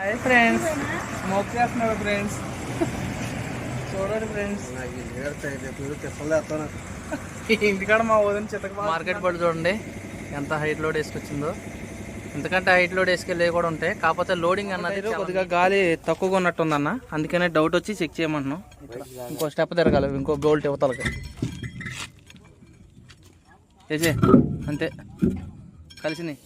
Hi friends smoke చేస్తున్నారు friends చూడండి friends ఇంటికాడ మా వదిన చితక మార్కెట్ పడి చూడండి. ఎంత హైట్ లోడ్ వేసుకొచ్చిందో. ఎందుకంటే హైట్ లోడ్ వేసుకెళ్ళి కూడా ఉంటాయి. కాకపోతే లోడింగ్ అన్నది కొద్దిగా గాలి తక్కువగా ఉన్నట్టు ఉందన్న అందుకనే డౌట్ వచ్చి చెక్ చేయమంటున్నాం. ఇంకో స్టెప్ తిరగాలి. ఇంకో బోల్ట్ ఇవతలకి అంతే. కలిసినాయి.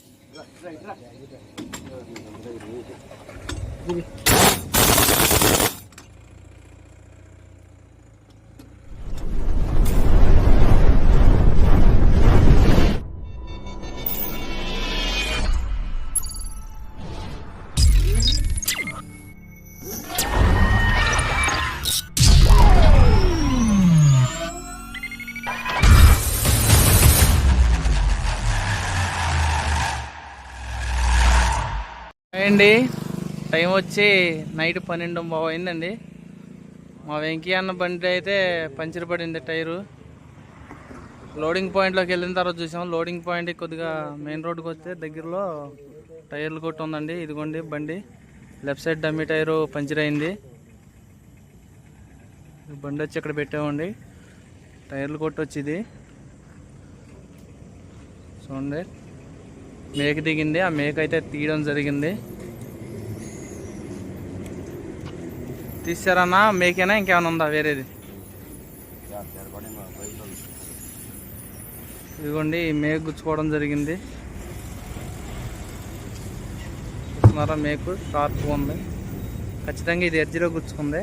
అండి. టైం వచ్చి నైట్ పన్నెండు బావు అయిందండి. మా వెంకీ అన్న బండి అయితే పంచర్ పడింది టైరు. లోడింగ్ పాయింట్లోకి వెళ్ళిన తర్వాత చూసాం. లోడింగ్ పాయింట్ కొద్దిగా మెయిన్ రోడ్కి వస్తే దగ్గరలో టైర్లు కొట్టి ఉందండి. ఇదిగోండి బండి. Left side dummy tyre puncture అయింది. బండి వచ్చి ఇక్కడ పెట్టామండి. టైర్లు కొట్టి వచ్చి ఇది చూడండి. మేక దిగింది. ఆ మేక అయితే తీయడం జరిగింది. తీసారన్నా మేకేనా? ఇంకేమైనా ఉందా వేరేది? ఇదిగోండి మేక గుచ్చుకోవడం జరిగింది. చూస్తున్నారా మేకు? షార్ప్గా ఉంది. ఖచ్చితంగా ఇది ఎడ్జిలో గుచ్చుకుంది.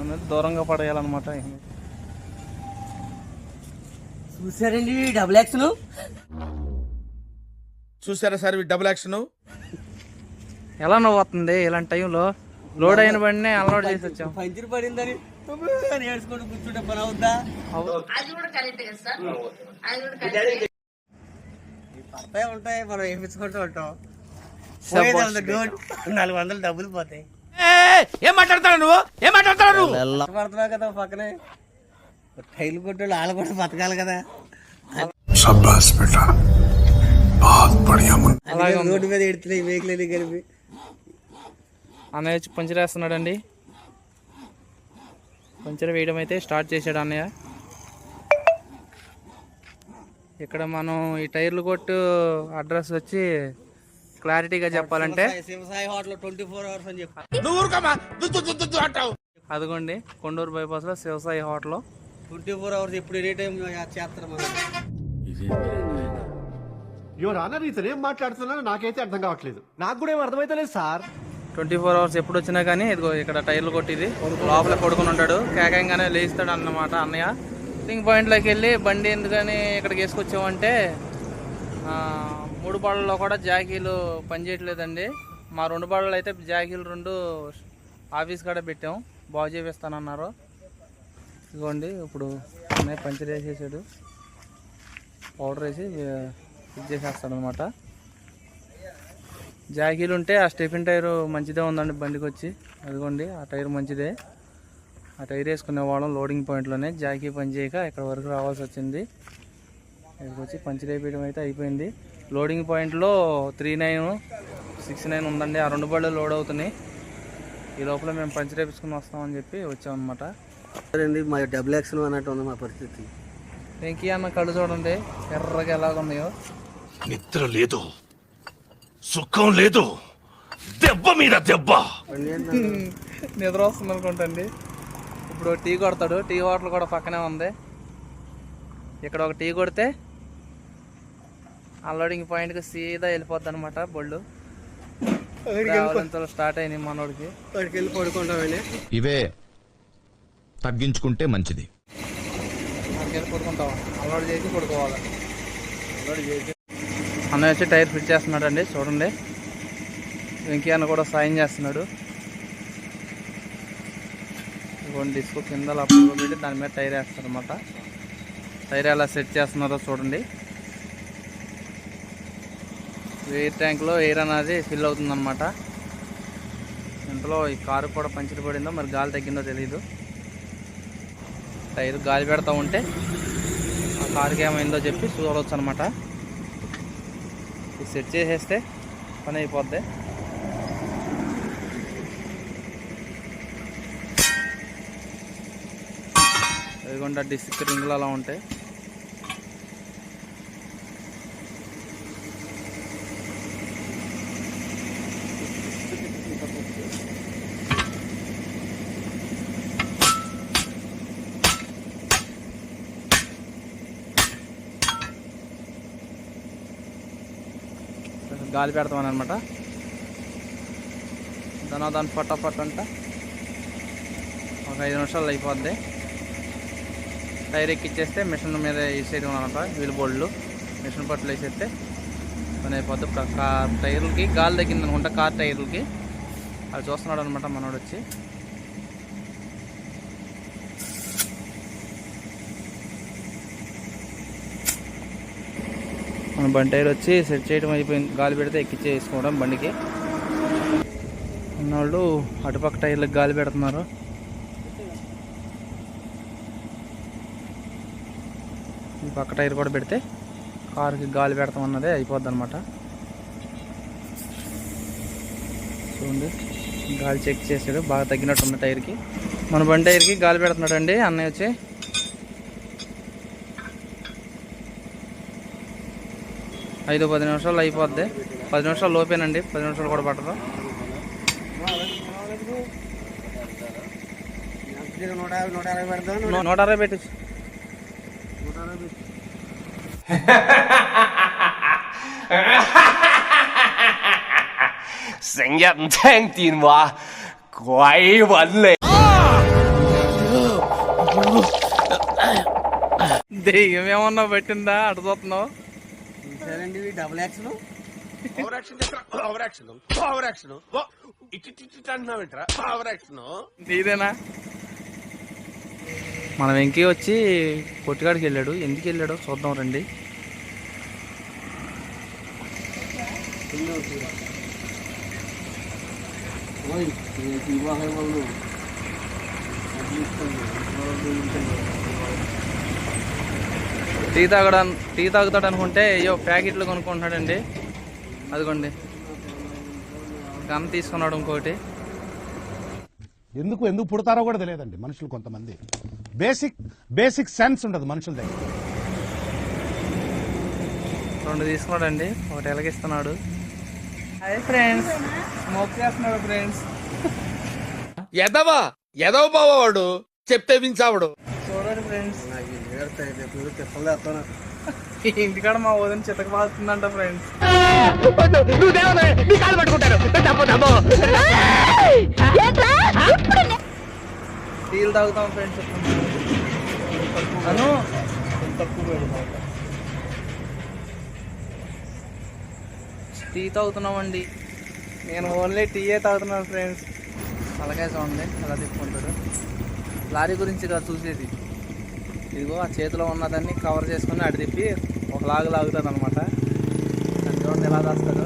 అనేది దూరంగా పడేయాలన్నమాట చూసారండి డబుల్ యాక్షన్ చూసారా సార్ డబుల్ యాక్షన్ ఎలా నవ్వు వస్తుంది ఇలాంటి టైంలో లోడ్ అయిన బండినే అన్లోడ్ చేసి వచ్చాం. పంచర్ పడిందని నేర్చుకుంటూ కూర్చుంటే పని అవుద్దా? పడతాయి ఉంటాయి మనం వేయించుకుంటూ ఉంటాం. నాలుగు వందలు డబ్బులు పోతాయి. ఏం మాట్లాడతాడు నువ్వు? ఏం మాట్లాడతాడు నువ్వు? పడుతున్నావు కదా పక్కనే. టైల్ కొట్టోళ్ళు వాళ్ళు కూడా బతకాలి కదా. రోడ్డు మీద ఎడుతున్నాయి వెహికల్ కలిపి. అన్నయ్య వచ్చి పంచర్ వేస్తున్నాడండి. పంచర్ వేయడం అయితే స్టార్ట్ చేశాడు అన్నయ్య. ఇక్కడ మనం ఈ టైర్లు కొట్టు అడ్రస్ వచ్చి క్లారిటీగా చెప్పాలంటే Shivasai hotel twenty four hours అని చెప్పి. నువ్వు ఊరుకోమా దుద్దు దుద్దు దుద్దు అంటావు. అదిగోండి Konduru బైపాస్లో Shivasai hotel. Twenty four hours ఎప్పుడు ఎనీ టైం చేస్తారు మాట్లాడుతున్నారో నాకైతే అర్థం కావట్లేదు. నాకు కూడా ఏం అర్థమైతలేదు సార్. ట్వంటీ ఫోర్ అవర్స్ ఎప్పుడు వచ్చినా కానీ ఇదిగో ఇక్కడ టైర్లు కొట్టిది. లోపల కొడుకుని ఉంటాడు. కేకంగానే లేస్తాడు అన్నమాట అన్నయ్య. సింగ్ పాయింట్లోకి వెళ్ళి బండి ఎందుకని ఇక్కడికి వేసుకొచ్చామంటే మూడు బాళ్ళలో కూడా జాకీలు పనిచేయట్లేదండి. మా రెండు బాళ్ళు అయితే జాకీలు రెండు ఆఫీస్ కాడ పెట్టాం. బాగు చేపిస్తానన్నారు. ఇదిగోండి ఇప్పుడు అన్నయ్య పంచర్ వేసేసాడు. పౌడర్ వేసి ఇది చేసేస్తాడు అనమాట జాకీలు ఉంటే ఆ స్టెఫిన్ టైర్ మంచిదే ఉందండి బండికి వచ్చి అదిగోండి ఆ టైర్ మంచిదే. ఆ టైర్ వేసుకునే వాళ్ళం లోడింగ్ పాయింట్లోనే. జాకీ పని చేయక ఇక్కడ వరకు రావాల్సి వచ్చింది. ఇక్కడికి వచ్చి పంచర్ వేయడం అయితే అయిపోయింది. లోడింగ్ పాయింట్లో త్రీ నైన్ సిక్స్ నైన్ ఉందండి. ఆ రెండు బళ్ళు లోడ్ అవుతున్నాయి. ఈ లోపల మేము పంచర్ వేపించుకుని వస్తామని చెప్పి వచ్చామన్నమాట. సరేండి మా డబుల్ యాక్షన్ అన్నట్టు ఉంది మా పరిస్థితి. వెంకీ అన్న కళ్ళు చూడండి ఎర్రగా ఎలాగున్నాయో. నిద్ర లేదు. సుఖం లేదు. దెబ్బ మీద దెబ్బ. నిద్ర వస్తుంది అనుకుంటండి. ఇప్పుడు టీ కొడతాడు. టీ హోటల్ కూడా పక్కనే ఉంది. ఇక్కడ ఒక టీ కొడితే అన్లోడింగ్ పాయింట్కి సీదా వెళ్ళిపోద్ది అనమాట బళ్ళు స్టార్ట్ అయినాయి మనోడికి. వెళ్ళి ఇవే తగ్గించుకుంటే మంచిది. వెళ్ళి పడుకుంటావా అన్లోడ్ చేసి పడుకోవాలి. అన్న వచ్చి టైర్ ఫిట్ చేస్తున్నాడు అండి చూడండి. వెంకీ అన్న కూడా సాయం చేస్తున్నాడు. ఇదిగోండి డిస్కో కింద లోపల పెట్టి దాని మీద టైర్ వేస్తారు అనమాట టైర్ ఎలా సెట్ చేస్తున్నారో చూడండి. ఎయిర్ ట్యాంక్లో ఎయిర్ అనేది ఫిల్ అవుతుందన్నమాట. ఇంట్లో ఈ కారు కూడా పంచర్ పడిందో మరి గాలి తగ్గిందో తెలియదు టైర్ గాలి పెడతా ఉంటే ఆ కారుకి ఏమైందో చెప్పి చూడవచ్చు అనమాట సెట్ చేసేస్తే పని అయిపోద్ది. ఇదిగోండి ఆ డిస్క్ రింగులు అలా ఉంటాయి. గాలి పెడతామని అనమాట దాని దాని పట్ట అంట. ఒక ఐదు నిమిషాలు అయిపోద్ది. టైర్ ఎక్కిచ్చేస్తే మిషన్ మీద వేసేది అనమాట వీల్ బోల్డ్లు మిషన్ పట్టులు వేసేస్తే పని అయిపోద్ది. ఇప్పుడు కార్ టైర్లకి గాలి తగ్గింది అనుకుంటా కార్ టైర్లకి. అది చూస్తున్నాడు అనమాట మనోడు వచ్చి. మన బండి టైర్ వచ్చి సెట్ చేయడం అయిపోయింది. గాలి పెడితే ఎక్కిచ్చేసుకోవడం బండికి. ఉన్నవాళ్ళు అటుపక్క టైర్లకు గాలి పెడుతున్నారు. ఈ పక్క టైర్ కూడా పెడితే కారుకి గాలి పెడతాం అన్నదే అయిపోద్ది అనమాట చూడండి గాలి చెక్ చేసాడు బాగా తగ్గినట్టు ఉంది టైర్కి. మన బండి టైర్కి గాలి పెడుతున్నాడు అండి అన్నయ్య వచ్చి ఐదు పది నిమిషాలు అయిపోద్ది పది నిమిషాలు లోపేనండి పది నిమిషాలు కూడా పట్టదు నూట యాభై నూట అరవై పెడతాం నూట నూ- నూట అరవై పెట్టచ్చు అరవై పెట్టు.成日唔听电话，鬼揾你。 దెయ్యం ఏమన్నా పెట్టిందా అటు చూస్తున్నావు ఇవి double action over action over action over action ఇటు ఇటు ఇటు అంటున్నావేంట్రా ఓవర్ యాక్షన్ నీదేనా? మన వెంకీ వచ్చి పొట్టిగాడికి వెళ్ళాడు. ఎందుకు వెళ్ళాడో చూద్దాం రండి. వాళ్ళు టీ తాగడం టీ తాగుతాడు అనుకుంటే అయ్యో ప్యాకెట్లు కొనుక్కుంటున్నాడండి. అదిగోండి. గన్ తీసుకున్నాడు ఇంకోటి. ఎందుకు ఎందుకు పుడతారో కూడా తెలియదండి మనుషులు కొంతమంది. బేసిక్ బేసిక్ సెన్స్ ఉండదు మనుషుల దగ్గర. రెండు తీసుకున్నాడండి. ఒకటి ఎలాగిస్తున్నాడు హాయ్ ఫ్రెండ్స్. స్మోక్ చేస్తున్నాడు ఫ్రెండ్స్. ఎదవా ఎదవ బావాడు చెప్తే వించావుడు చూడండి ఫ్రెండ్స్. రేపు ఏదో తిప్పలు తెస్తాను. ఇంటికాడ మా వదిన చితక బాగుతుందంట ఫ్రెండ్స్ టీలు తాగుతాం ఫ్రెండ్స్ అను. టీ తాగుతున్నామండి. నేను ఓన్లీ టీయే తాగుతున్నాను ఫ్రెండ్స్ అలాగే చూడండి అలా తిప్పుకుంటాడు. లారీ గురించి కాదు చూసేది. ఇదిగో ఆ చేతిలో ఉన్నదాన్ని కవర్ చేసుకుని అడి తిప్పి ఒక లాగు లాగుతాడు అనమాట చూడండి ఎలా దాస్తాడు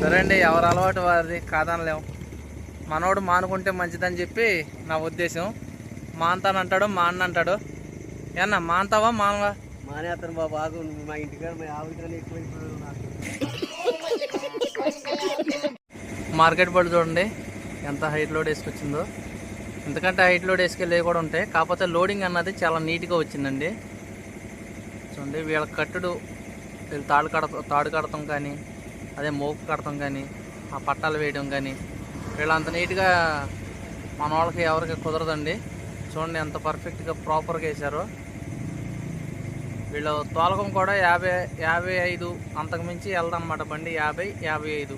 సరే అండి ఎవరు అలవాటు వారిది కాదనలేం. మనోడు మానుకుంటే మంచిదని చెప్పి నా ఉద్దేశం. మాన్తానంటాడు మాన్న అంటాడు. ఏమన్నా మాన్తావా మానవా? మానేస్తాను బాబు ఆగు మా ఇంటికాడ నాకు. మార్కెట్ పడి చూడండి ఎంత హైట్ లోడ్ వేసుకొచ్చిందో. ఎందుకంటే హైట్ లోడ్ వేసుకెళ్ళి కూడా ఉంటాయి. కాకపోతే లోడింగ్ అన్నది చాలా నీట్గా వచ్చిందండి. చూడండి వీళ్ళ కట్టుడు వీళ్ళు తాడు కడ తాడు కడతాం కానీ అదే మోపు కడతాం కానీ ఆ పట్టాలు వేయడం కానీ వీళ్ళు అంత నీట్గా మన వాళ్ళకి ఎవరికి కుదరదండి. చూడండి ఎంత పర్ఫెక్ట్గా ప్రాపర్గా వేశారో. వీళ్ళు తోలకం కూడా యాభై యాభై ఐదు అంతకు మించి వెళ్దన్నమాట బండి యాభై యాభై ఐదు.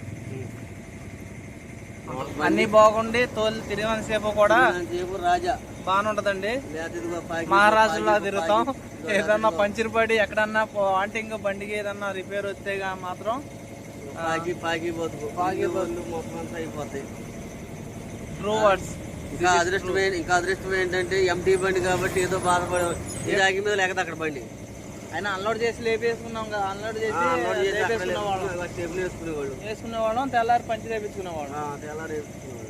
అన్ని బాగుండి తోలు తిరిగినంతసేపు కూడా జేబు రాజా పాకి- మహారాజులా తిరుగుతాం. ఏదన్నా పంచిరి పడి ఎక్కడన్నా వాంటింగ్ బండికి ఏదన్నా రిపేర్ వస్తే గా మాత్రం పాకి పాకి బతుకు పాకి బతుకు మొత్తం అంతా అయిపోతాయి. ట్రూ వర్డ్స్ ఇంకా అదృష్టం ఇంకా అదృష్టం ఏంటంటే ఎంటీ బండి కాబట్టి ఏదో బాధపడే ఈ రాగి మీద లేకపోతే అక్కడ బండి. అయినా అన్లోడ్ చేసి లేపేసుకున్నాం కదా అన్లోడ్ చేసి వేసుకునేవాళ్ళు వేసుకునేవాళ్ళం తెల్లారి పంచి లేపించుకునేవాళ్ళం ఆ, తెల్లారి వేసుకునేవాళ్ళు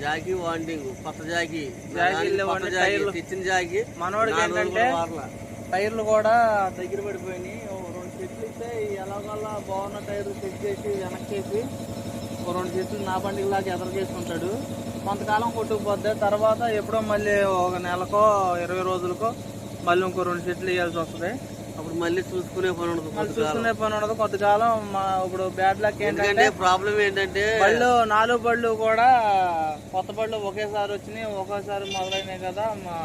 జాకీ వాండింగ్ కొత్త జాకీ. తెచ్చిన జాకీ. రోజులు ఏంటంటే. టైర్లు కూడా దగ్గర పడిపోయినాయి. రెండు చెట్లు ఇస్తే ఎలాగోలా బాగున్న టైర్లు సెట్ చేసి వెనక్కేసి రెండు చెట్లు నా బండికి లాగా ఎదరకేసుకుంటాడు కొంతకాలం కొట్టుకుపోద్ది. తర్వాత ఎప్పుడో మళ్ళీ ఒక నెలకో ఇరవై రోజులకో మళ్ళీ ఇంకో రెండు సెట్లు వేయాల్సి వస్తుంది. అప్పుడు మళ్ళీ చూసుకునే పని ఉండదు. చూసుకునే పని ఉండదు. కొంతకాలం మా ఇప్పుడు బ్యాడ్ లక్ ఏంటంటే ప్రాబ్లం ఏంటంటే బళ్ళు నాలుగు బళ్ళు కూడా కొత్త బళ్ళు ఒకేసారి వచ్చినాయి ఒకేసారి మొదలైనాయి కదా. మా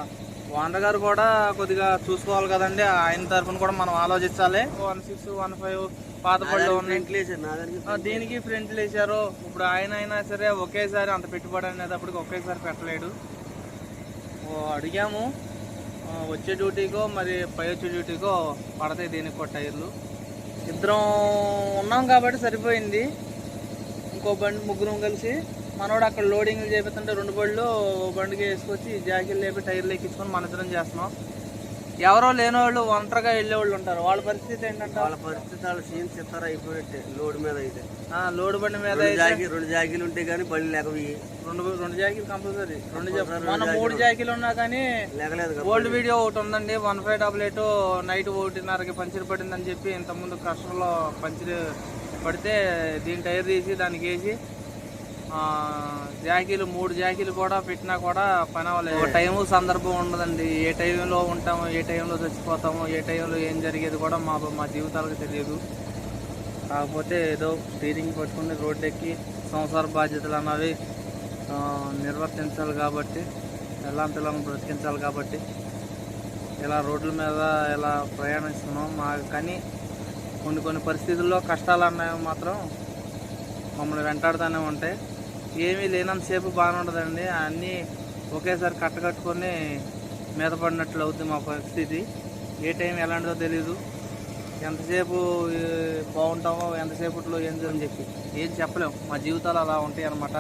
ఓనర్ గారు కూడా కొద్దిగా చూసుకోవాలి కదండి. ఆయన తరఫున కూడా మనం ఆలోచించాలి. వన్ సిక్స్ వన్ ఫైవ్ పాత బళ్ళు ఉన్నాయి. దానికి ఫ్రంట్లు వేసారు ఇప్పుడు ఆయన అయినా సరే ఒకేసారి అంత పెట్టుబడి అనేటప్పటికి ఒకేసారి పెట్టలేడు. ఓ, అడిగాము. వచ్చే డ్యూటీకో మరి పై వచ్చే డ్యూటీకో పడతాయి దీనికి కూడా టైర్లు. ఇద్దరం ఉన్నాం కాబట్టి సరిపోయింది. ఇంకో బండి ముగ్గురం కలిసి మనోడు అక్కడ లోడింగ్లు చేపిస్తుంటే రెండు బళ్ళు బండికి వేసుకొచ్చి జాకీలు లేపి టైర్లు ఎక్కించుకొని మన ఇద్దరం చేస్తున్నాం. ఎవరో లేని వాళ్ళు ఒంటరిగా వెళ్ళే వాళ్ళు ఉంటారు. వాళ్ళ పరిస్థితి ఏంటంటే వాళ్ళ పరిస్థితి వాళ్ళ సీన్స్ ఇస్తారా అయిపోయినట్టే లోడ్ మీద అయితే. ఆ, లోడ్ బండి మీద రెండు జాకీలు ఉంటే కానీ బళ్ళు లేకవి. రెండు రెండు జాకీలు కంపల్సరీ రెండు మన మూడు జాకీలు. ఉన్నా కానీ లేకలేదు ఓల్డ్ వీడియో ఒకటి ఉందండి. One five double eight night ఒకటిన్నరకి puncture పడిందని చెప్పి ఇంతకుముందు క్రషర్లో పంచర్ పడితే దీని టైర్ తీసి దానికి వేసి జాకీలు మూడు జాకీలు కూడా పెట్టినా కూడా పని అవ్వలేదు. టైము సందర్భం ఉండదండి. ఏ టైంలో ఉంటాము ఏ టైంలో చచ్చిపోతాము ఏ టైంలో ఏం జరిగేది కూడా మా మా జీవితాలకు తెలియదు. కాకపోతే ఏదో స్టీరింగ్ పట్టుకుని రోడ్డు ఎక్కి సంసార బాధ్యతలు అన్నవి నిర్వర్తించాలి కాబట్టి ఎలా బ్రతికించాలి కాబట్టి ఇలా రోడ్ల మీద ఇలా ప్రయాణిస్తున్నాం. మాకు కానీ కొన్ని కొన్ని పరిస్థితుల్లో కష్టాలు అన్నవి మాత్రం మమ్మల్ని వెంటాడుతూనే ఉంటాయి. ఏమీ లేనంతసేపు బాగానే ఉండదండి అన్నీ ఒకేసారి కట్టకట్టుకొని మీద పడినట్లు అవుద్ది మా పరిస్థితి. ఏ టైం ఎలాంటిదో తెలియదు ఎంతసేపు బాగుంటామో ఎంతసేపట్లో ఏం అని చెప్పి. ఏం చెప్పలేం. మా జీవితాలు అలా ఉంటాయి అన్నమాట.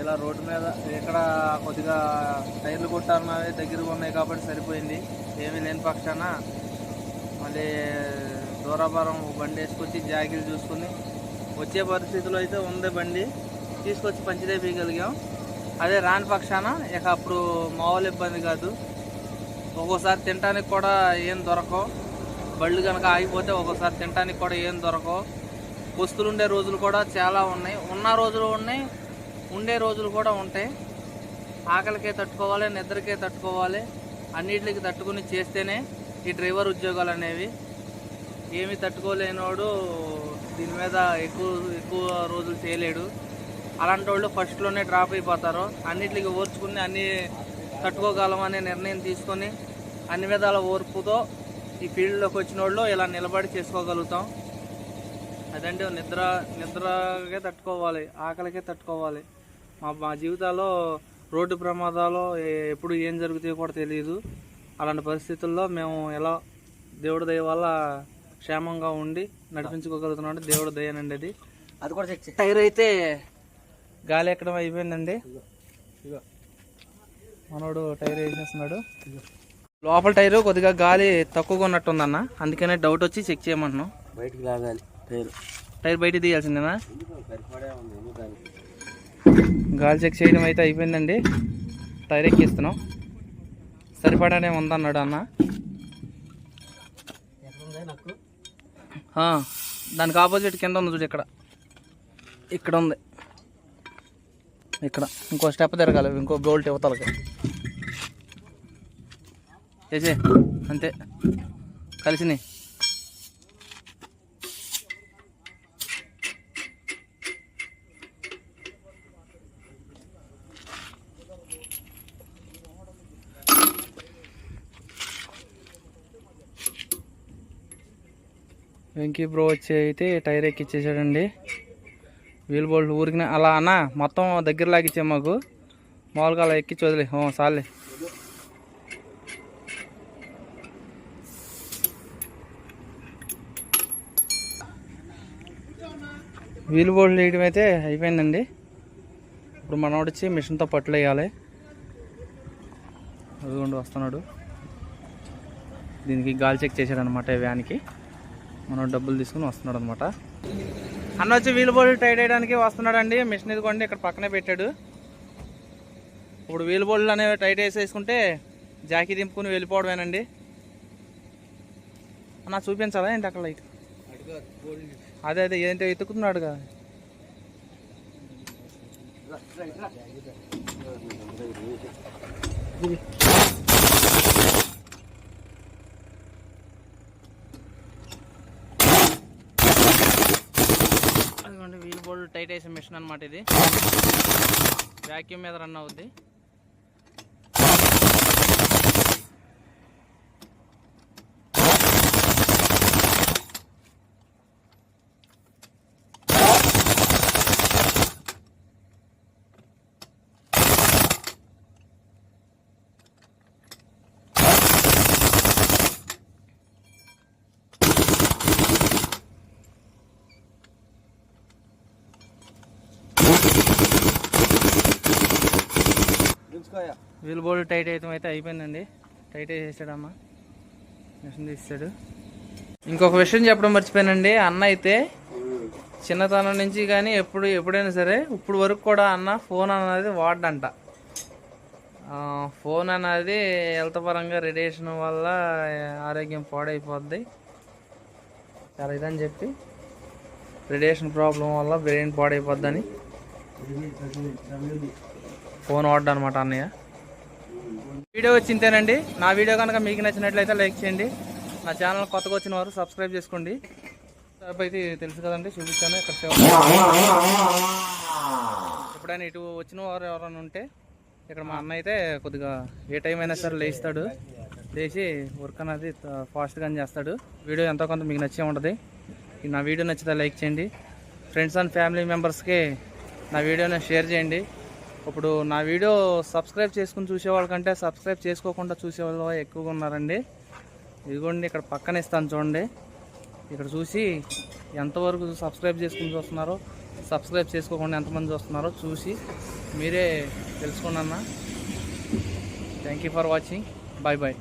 ఇలా రోడ్డు మీద ఇక్కడ కొద్దిగా టైర్లు కొట్టాలన్నవి దగ్గరగా ఉన్నాయి కాబట్టి సరిపోయింది. ఏమీ లేని పక్షాన మళ్ళీ దూరాభారం బండి వేసుకొచ్చి జాకీలు చూసుకుని వచ్చే పరిస్థితిలో అయితే ఉంది బండి. తీసుకొచ్చి పంచిదే పీయగలిగాం అదే రాని పక్షాన ఇక అప్పుడు మామూలు ఇబ్బంది కాదు. ఒక్కోసారి తినడానికి కూడా ఏం దొరకవు. బళ్ళు కనుక ఆగిపోతే ఒక్కోసారి తినడానికి కూడా ఏం దొరకవు. వస్తువులు ఉండే రోజులు కూడా చాలా ఉన్నాయి. ఉన్న రోజులు ఉన్నాయి ఉండే రోజులు కూడా ఉంటాయి. ఆకలికే తట్టుకోవాలి నిద్రకే తట్టుకోవాలి. అన్నిటికి తట్టుకుని చేస్తేనే ఈ డ్రైవర్ ఉద్యోగాలు అనేవి. ఏమి తట్టుకోలేనోడు దీని మీద ఎక్కువ ఎక్కువ రోజులు చేయలేడు. అలాంటి వాళ్ళు ఫస్ట్లోనే డ్రాప్ అయిపోతారు. అన్నిటికి ఓర్చుకుని అన్ని తట్టుకోగలం అనే నిర్ణయం తీసుకొని అన్ని విధాల ఓర్పుతో ఈ ఫీల్డ్లోకి వచ్చిన వాళ్ళు ఇలా నిలబడి చేసుకోగలుగుతాం. అదండి నిద్ర నిద్రకే తట్టుకోవాలి ఆకలికే తట్టుకోవాలి. మా మా జీవితాల్లో రోడ్డు ప్రమాదాలు ఎప్పుడు ఏం జరుగుతాయో కూడా తెలియదు. అలాంటి పరిస్థితుల్లో మేము ఎలా దేవుడి దయ వల్ల క్షేమంగా ఉండి నడిపించుకోగలుగుతున్నాం అంటే దేవుడి దయనండి అది అది కూడా చెక్ టైర్ అయితే గాలి ఎక్కడం అయిపోయిందండి. మనోడు టైర్ వేసేస్తున్నాడు. లోపల టైర్ కొద్దిగా గాలి తక్కువగా ఉన్నట్టుందన్న. అందుకనే డౌట్ వచ్చి చెక్ చేయమంటున్నాం. బయటికి లాగాలి పేరు టైర్ బయట తీయాల్సిందేనా? గాలి చెక్ చేయడం అయితే అయిపోయిందండి. టైర్ ఎక్కిస్తున్నాం. సరిపడానే ఉందన్నాడు అన్న ఎక్కడుందా నాకు ఆ, దానికి ఆపోజిట్ కింద ఉంది చూడు ఇక్కడ. ఇక్కడ ఉంది. ఇక్కడ. ఇంకో స్టెప్ తిరగాలి ఇంకో బోల్ట్ ఇవతలకి చేసే అంతే. కలిసినాయి. వెంకీ బ్రో వచ్చి అయితే టైర్ ఎక్కిచ్చేసాడండి. వీల్ బోల్ట్ ఊరికి అలా అన్న మొత్తం దగ్గర లాగిచ్చే మాకు. మామూలుగా అలా ఎక్కిచ్చి వదిలే. ఓ, చాలే వీల్ బోల్ట్ వేయడం అయితే అయిపోయిందండి. ఇప్పుడు మనోడు వచ్చి మిషన్తో పట్లు వేయాలి. అదిగోండి వస్తున్నాడు. దీనికి గాలి చెక్ చేశాడనమాట వ్యాన్కి. మనం డబ్బులు తీసుకుని వస్తున్నాడు అనమాట అన్న వచ్చి వీల్ బోల్డ్ టైట్ వేయడానికి వస్తున్నాడండి. మిషన్ ఇదిగోండి ఇక్కడ పక్కనే పెట్టాడు. ఇప్పుడు వీల్ బోల్డ్ అనేవి టైట్ వేసేసుకుంటే జాకీ దింపుకుని వెళ్ళిపోవడమేనండి. అన్న చూపించాలా ఏంటి అక్కడ లైట్? అదే అదే ఏంటో ఎత్తుకుతున్నాడుగా అదిగోండి వీల్ వేసే మిషన్ అనమాట ఇది. వ్యాక్యూమ్ మీద రన్ అవుద్ది. వీల్ బోల్డ్ టైట్ అయితే అయితే అయిపోయిందండి. టైట్ వేసేసాడమ్మా. మిషన్ తీస్తాడు. ఇంకొక విషయం చెప్పడం మర్చిపోయానండి. అన్న అయితే చిన్నతనం నుంచి కానీ ఎప్పుడు ఎప్పుడైనా సరే ఇప్పుడు వరకు కూడా అన్న ఫోన్ అనేది వాడంట. ఫోన్ అనేది హెల్త్ పరంగా రేడియేషన్ వల్ల ఆరోగ్యం పాడైపోద్ది. చాలా ఇదని చెప్పి రేడియేషన్ ప్రాబ్లం వల్ల బ్రెయిన్ పాడైపోద్దని ఫోన్ వాడ్డా అనమాట అన్నయ్య. వీడియో వచ్చింతేనండి. నా వీడియో కనుక మీకు నచ్చినట్లయితే లైక్ చేయండి. నా ఛానల్ కొత్తగా వచ్చిన వారు సబ్స్క్రైబ్ చేసుకోండి. అయితే తెలుసు కదండి చూపించాను. ఇక్కడ సేవ ఎప్పుడైనా ఇటు వచ్చిన వారు ఎవరైనా ఉంటే ఇక్కడ మా అన్న అయితే కొద్దిగా ఏ టైం అయినా సరే లేస్తాడు. లేచి వర్క్ అనేది ఫాస్ట్గా చేస్తాడు. వీడియో ఎంతో కొంత మీకు నచ్చే ఉంటుంది. నా వీడియో నచ్చితే లైక్ చేయండి. ఫ్రెండ్స్ అండ్ ఫ్యామిలీ మెంబర్స్కి నా వీడియోని షేర్ చేయండి. ఇప్పుడు నా వీడియో సబ్స్క్రైబ్ చేసుకుని చూసేవాళ్ళ కంటే సబ్స్క్రైబ్ చేసుకోకుండా చూసేవాళ్ళు ఎక్కువగా ఉన్నారండి. ఇదిగోండి ఇక్కడ పక్కన ఇస్తాను చూడండి. ఇక్కడ చూసి ఎంతవరకు సబ్స్క్రైబ్ చేసుకుని చూస్తున్నారో సబ్స్క్రైబ్ చేసుకోకుండా ఎంతమంది చూస్తున్నారో చూసి మీరే తెలుసుకోండి అన్న. Thank you for watching bye bye